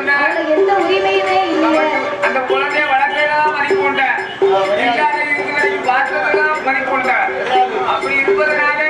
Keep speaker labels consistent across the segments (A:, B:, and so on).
A: அவங்களுக்கு எந்த உரிமையுமே இல்லை.
B: அந்த குழந்தைய அப்படி இருப்பதனால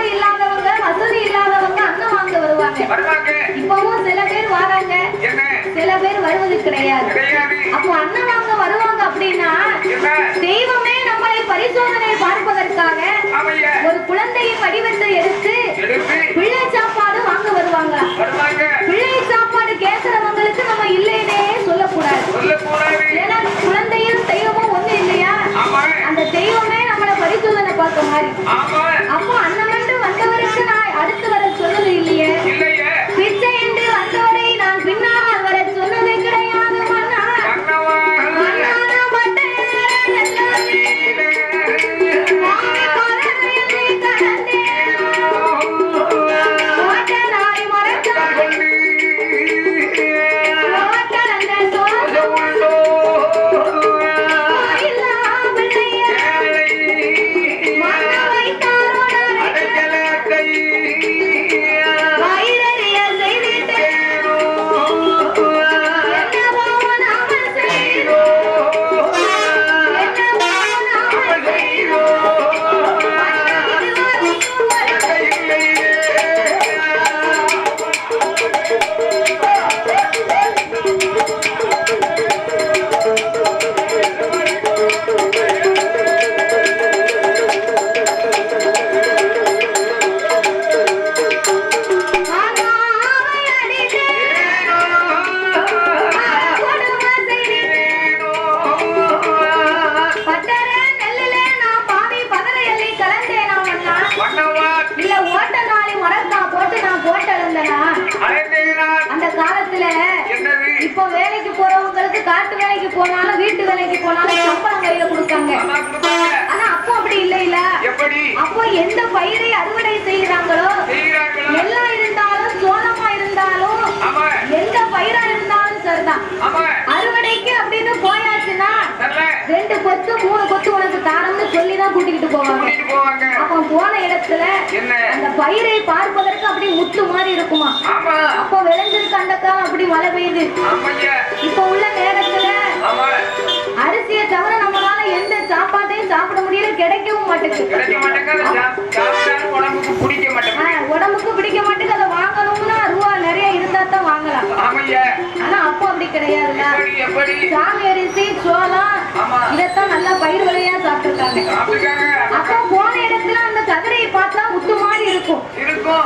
A: காடு இல்லாதவங்க வசதி இல்லாதவங்க அன்னம் வாங்க வருவாங்க. இப்பவும் சில பேர் வராங்க. சில பேர் வருவது கிடையாது. அப்போ அன்னம் வாங்க வருவாங்க அப்படின்னா தெய்வமே நம்மளை பரிசோதனை பார்ப்பதற்காக ஒரு குழந்தையின் வடிவத்தை எடுத்து பிள்ளை சாப்பாடு வாங்க வருவாங்க. பிள்ளை சாப்பாடு கேட்கிறவங்களுக்கு நம்ம இல்லைன்னே சொல்லக்கூடாது. ஏன்னா குழந்தையும் தெய்வமும் ஒண்ணு இல்லையா? அந்த தெய்வமே நம்மளை பரிசோதனை பார்க்க மாதிரி. இல்ல. இப்ப வேலைக்கு போறவங்களுக்கு காட்டு வேலைக்கு போனாலும் வீட்டு வேலைக்கு போனாலும் சம்பளம் கையில கொடுத்தாங்க. ஆனா அப்போ அப்படி இல்ல இல்ல அப்போ எந்த பயிரை அறுவடை செய்யறாங்களோ
B: எல்லா
A: தான்.
B: ஆமா
A: அறுவடைக்கு அப்படின்னு போயாச்சுன்னா ரெண்டு கொத்து மூணு கொத்து உனக்கு தாரம்னு சொல்லி தான் கூட்டிக்கிட்டு போவாங்க.
B: கூட்டிட்டு போவாங்க.
A: அப்போ போன இடத்துல அந்த பயிரை பார்ப்பதற்கு அப்படி முத்து மாதிரி இருக்குமா? அப்போ விளைஞ்சிருக்கு அந்த காலம் அப்படி மழை பெய்யுது. இப்போ உள்ள நேரத்துல அரிசியை தவிர நம்மளால எந்த சாப்பாட்டையும் சாப்பிட முடியல கிடைக்கவும் மாட்டேங்குது.
B: உடம்புக்கு பிடிக்க
A: ஆஹ், உடம்புக்கு பிடிக்க மாட்டேங்குது அதை வாங்கணும்னா ரூபா நிறைய இருந்தா தான் வாங்கலாம்
B: ஆமையா.
A: ஆனா அப்போ அப்படி கிடையாதுல்ல
B: எப்படி எப்படி?
A: சாமி அரிசி சோளம்
B: ஆமா.
A: இதைத்தான் நல்லா பயிர் விளையா சாப்பிட்டுருக்காங்க.
B: சாப்பிட்டுருக்காங்க.
A: அப்போ போன இடத்துல அந்த கதிரையை பார்த்தா முத்து மாதிரி இருக்கும்.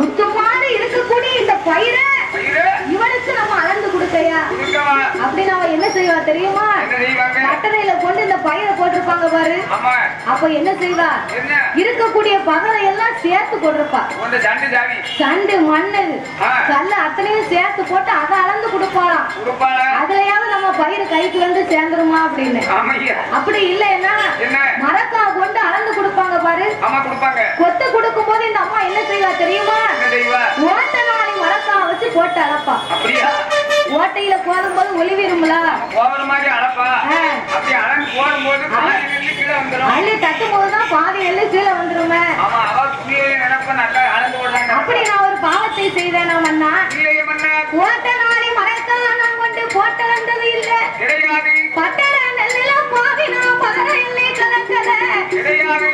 A: முத்து மாதிரி இருக்கக்கூடிய இந்த பயிரை இவனுக்கு நம்ம அளந்து கொடுக்கையா? அப்படி நாம என்ன செய்வா தெரியுமா?
B: என்ன
A: பயிரை போட்டிருப்பாங்க பாரு. அப்ப என்ன செய்வா? இருக்கக்கூடிய பகலை எல்லாம் சேர்த்து போட்டிருப்பா
B: சண்டு
A: மண்ணு. கல்லு அத்தனையும் சேர்த்து போட்டு அதை அளந்து
B: கொடுப்பாள?
A: அதுலயாவது நம்ம பயிர் கைக்கு வந்து சேர்ந்துருமா அப்படின்னு. அப்படி இல்லைன்னா மரக்கா கொண்டு அளந்து கொடுப்பாங்க பாரு. கொத்து கொடுக்கும் போது இந்த அம்மா என்ன செய்வா தெரியுமா? ஓட்ட நாளை மரக்கா வச்சு போட்டு அளப்பா. ஓட்டையில போடும்போது ஒளிவிரும்பலா
B: போகிற மாதிரி அளப்பா
A: ஆ.
B: அப்படி அளந்து போடும்போது பாதி கீழே வந்துடும்
A: அள்ளி தட்டும் போதுதான் பாதி எள்ளு கீழே வந்துருமே.
B: ஆமா அவ புள்ளியை நினைப்ப நல்லா விடுறாங்க
A: அப்படி நான் ஒரு பாவத்தை செய்தேன் அண்ணா
B: இல்லையே மன்னா.
A: ஓட்ட நாளை மரக்கா நான் கொண்டு போட்டு வந்தது இல்ல.
B: கிடையாது.
A: நெல்லில நான் எல்லை கலக்கல.
B: கிடையாது.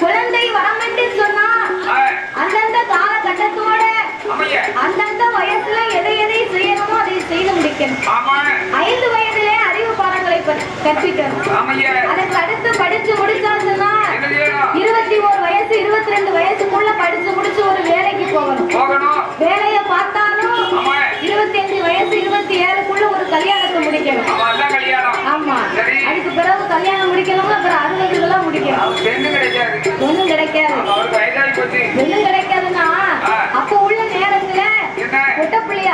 A: குழந்தை வரம் என்று சொன்னா அந்தந்த காலகட்டத்தோட அந்தந்த வயசுல எதை எதை செய்யணுமோ அதை செய்து முடிக்கணும். ஐந்து வயதிலே அறிவு பாடங்களை கற்பிக்கணும். அதற்கு அடுத்து படிச்சு முடிச்சாச்சுன்னா இருபத்தி ஒரு வயசு இருபத்தி ரெண்டு வயசுக்குள்ள படிச்சு முடிச்சு ஒரு வேலைக்கு
B: போகணும்.
A: வேலையை பார்த்தாலும்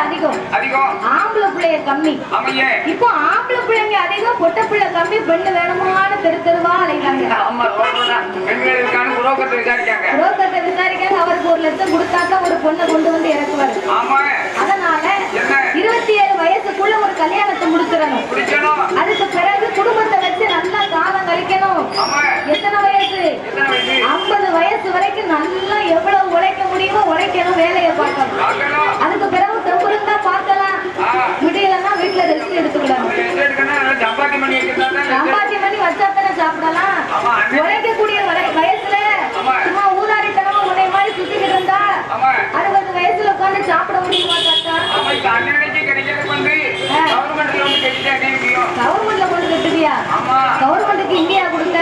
A: அதிகம்.
B: அதிகம்.
A: ஆம்பளை பிள்ளைய கம்மி.
B: அமைய
A: இப்போ ஆம்பளை பிள்ளைங்க அதிகம் பொட்ட பிள்ளை கம்மி பெண்ணு வேணுமான்னு தெரு தெருவா அலைகிறாங்க
B: ஆமா பெண்கள் விசாரிக்காங்க.
A: புரோக்கத்தை விசாரிக்காங்க அவருக்கு ஒரு லட்சம் கொடுத்தாக்கா ஒரு பொண்ணை கொண்டு வந்து இறக்குவாரு.
B: ஆமா.
A: அதனால இருபத்தி ஏழு வயசுக்குள்ள ஒரு கல்யாணத்தை முடிச்சிடணும். அதுக்கு பிறகு குடும்பத்தை வச்சு நல்லா காலம் கழிக்கணும். எத்தனை வயசு? ஐம்பது வயசு வரைக்கும் நல்லா எவ்வளவு உழைக்க முடியுமோ உழைக்கணும் வேலையை பார்க்கணும்
B: பார்க்கணும்
A: அதுக்கு பிறகு தெம்பு இருந்தா பார்க்கலாம்
B: ஆ
A: முடியலன்னா வீட்டுல ரெஸ்ட் எடுத்துக்கிடணும்
B: அவன் எந்த எடுக்கணும் நல்லா சப்பாத்தி பண்ணி வச்சிருந்தா தான்
A: சம்பாத்தியம் பண்ணி வச்சாத்தானே சாப்பிடலாம். உழைக்கக்கூடிய வயசுல. சும்மா ஊதாரித்தனமா உன்னை மாதிரி சுத்திக்கிட்டு இருந்தா அறுபது வயசுல உட்கார்ந்து சாப்பிட முடியுமா.
B: கவர்மெண்ட்ல
A: கொண்டு கட்டுவியா? கவர்மெண்ட்டுக்கு இந்தியா கொடுத்த?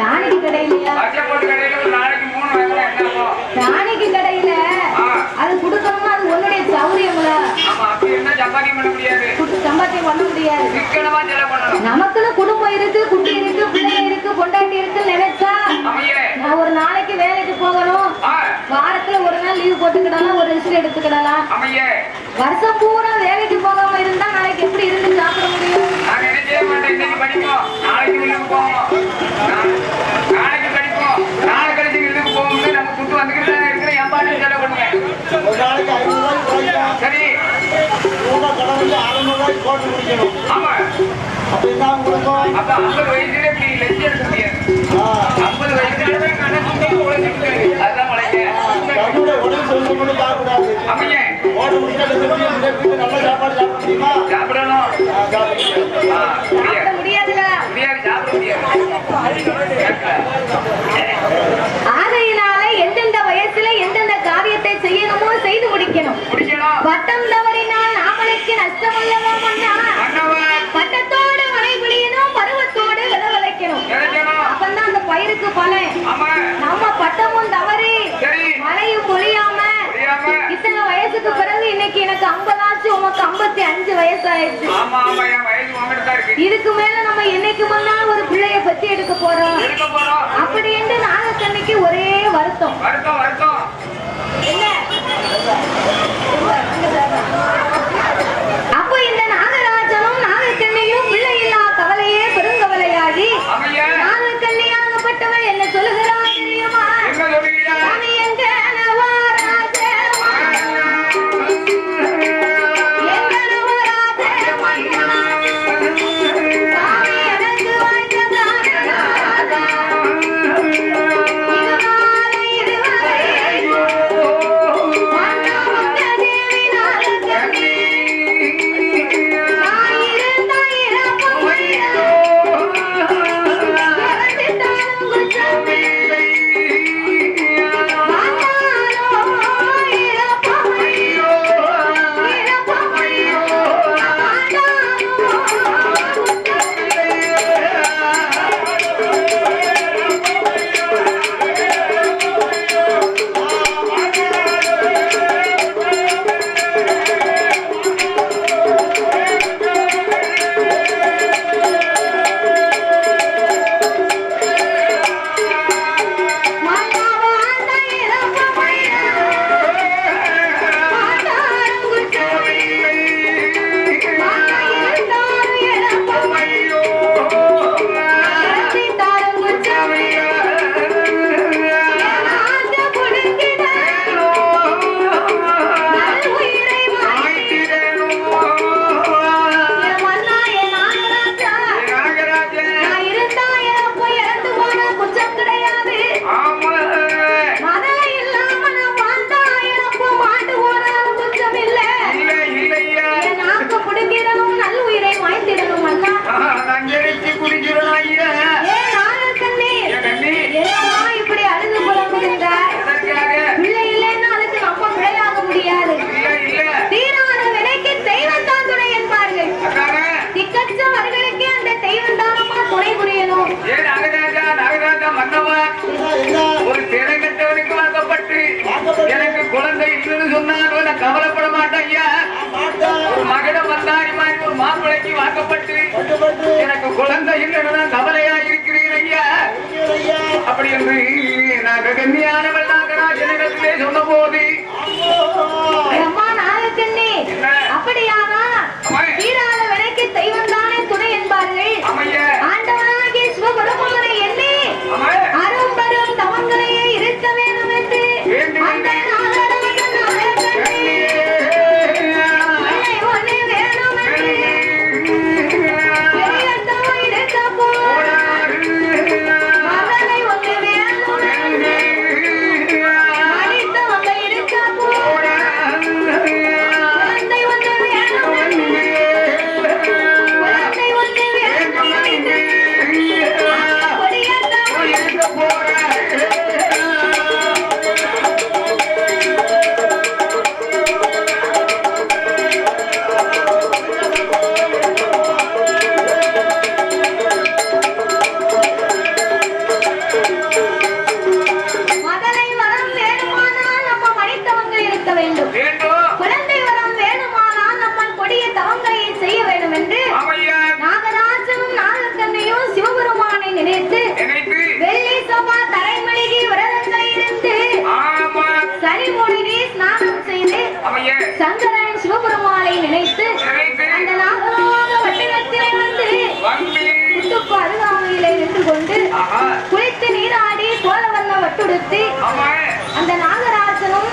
A: ராணிக்கு கடையிலையா?
B: போட்டு கடையில ஒரு நாளைக்கு மூணு வேலை என்ன ஆகும்
A: ராணிக்கு கடையில
B: ஆ.
A: அது கொடுக்கணுமா அது உன்னுடைய சௌரியங்களா
B: ஆமா அப்படி இருந்தா சப்பாத்தி பண்ண முடியாது
A: சம்பாத்தியம் பண்ண முடியாது
B: சிக்கனமா செலவு பண்ணணும்
A: நமக்குன்னு குடும்பம் இருக்கு குட்டி இருக்கு பிள்ளை இருக்கு பொண்டாட்டி இருக்கு நினைச்சா
B: அமையே
A: நான் ஒரு நாளைக்கு வேலைக்கு போகணும்
B: ஆ
A: வாரத்துல ஒரு நாள் லீவ் போட்டுக்கிடலாம் ஒரு ரெஸ்ட் எடுத்துக்கிடலாம். வருஷம் பூரா வேலைக்கு போகாம இருந்தா நாளைக்கு எப்படி இருந்து சாப்பிட முடியும்?
B: நான் நினைச்சே மாட்டேன். இன்னைக்கு படிப்போம். நாளைக்கு வீட்டுக்கு சாப்பிடணும்
A: சாப்பிட முடியாதுல
B: முடியாது சாப்பிட முடியாது
A: ஆகையினால எந்தெந்த வயசுல எந்தெந்த காரியத்தை செய்யணுமோ செய்து முடிக்கணும்.
B: முடிக்கணும்
A: பட்டம் தவறினால் நாமளுக்கு நஷ்டம் அல்லவா மன்னா?
B: மன்னவன்
A: பட்டத்தோடு மழை பொழியணும் பருவத்தோடு விதவிளைக்கணும் அப்பந்தான் அந்த பயிருக்கு பலன்.
B: ஆமா
A: நம்ம பட்டமும் தவறி
B: சரி
A: மழையும் பொழியாம இத்தனை வயசுக்கு பிறகு இன்னைக்கு எனக்கு ஐம்பதாச்சு உமக்கு ஐம்பத்தி அஞ்சு வயசு ஆயிடுச்சு
B: ஆமா ஆமா என் வயசு உங்ககிட்ட தான் இருக்கு.
A: இதுக்கு மேல நம்ம என்னைக்கு முன்னாலும் ஒரு பிள்ளைய பத்தி எடுக்க போறோம்.
B: எடுக்க போறோம்.
A: அப்படி என்று நாகக்கண்ணிக்கு ஒரே வருத்தம்.
B: வருத்தம் வருத்தம்.
A: என்ன?
B: கவலைப்பட
C: மாட்டாங்க
B: ஒரு மகனும் வந்தாரிமா ஒரு மாப்பிளைக்கு வாக்கப்பட்டு. எனக்கு குழந்தை இல்லைன்னா கவலையா இருக்கிறீர் ஐயா. அப்படி என்று நாங்க கண்ணியானவள் நாங்க நாட்டிலே சொன்ன போது
A: அப்படியானா வீரால விலைக்கு தெய்வம் தானே துணை என்பார்கள்.
B: அமைய கட்டுடுத்தி
A: அந்த நாகராஜனும்